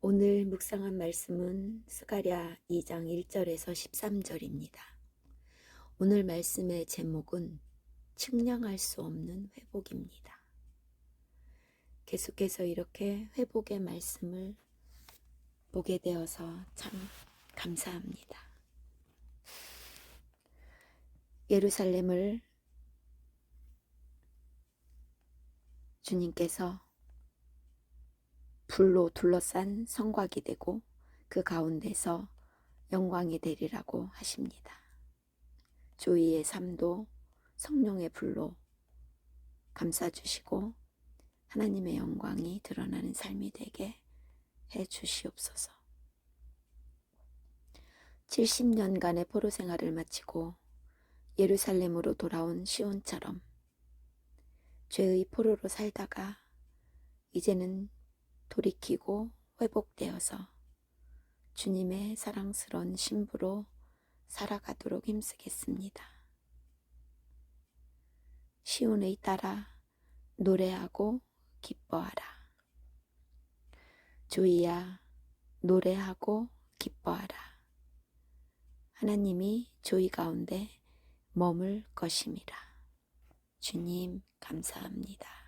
오늘 묵상한 말씀은 스가랴 2장 1절에서 13절입니다. 오늘 말씀의 제목은 측량할 수 없는 회복입니다. 계속해서 이렇게 회복의 말씀을 보게 되어서 참 감사합니다. 예루살렘을 주님께서 불로 둘러싼 성곽이 되고 그 가운데서 영광이 되리라고 하십니다. 조이의 삶도 성령의 불로 감싸주시고 하나님의 영광이 드러나는 삶이 되게 해 주시옵소서. 70년간의 포로 생활을 마치고 예루살렘으로 돌아온 시온처럼 죄의 포로로 살다가 이제는 돌이키고 회복되어서 주님의 사랑스러운 신부로 살아가도록 힘쓰겠습니다. 시온의 따라 노래하고 기뻐하라. 조이야 노래하고 기뻐하라. 하나님이 조이 가운데 머물 것임이라. 주님 감사합니다.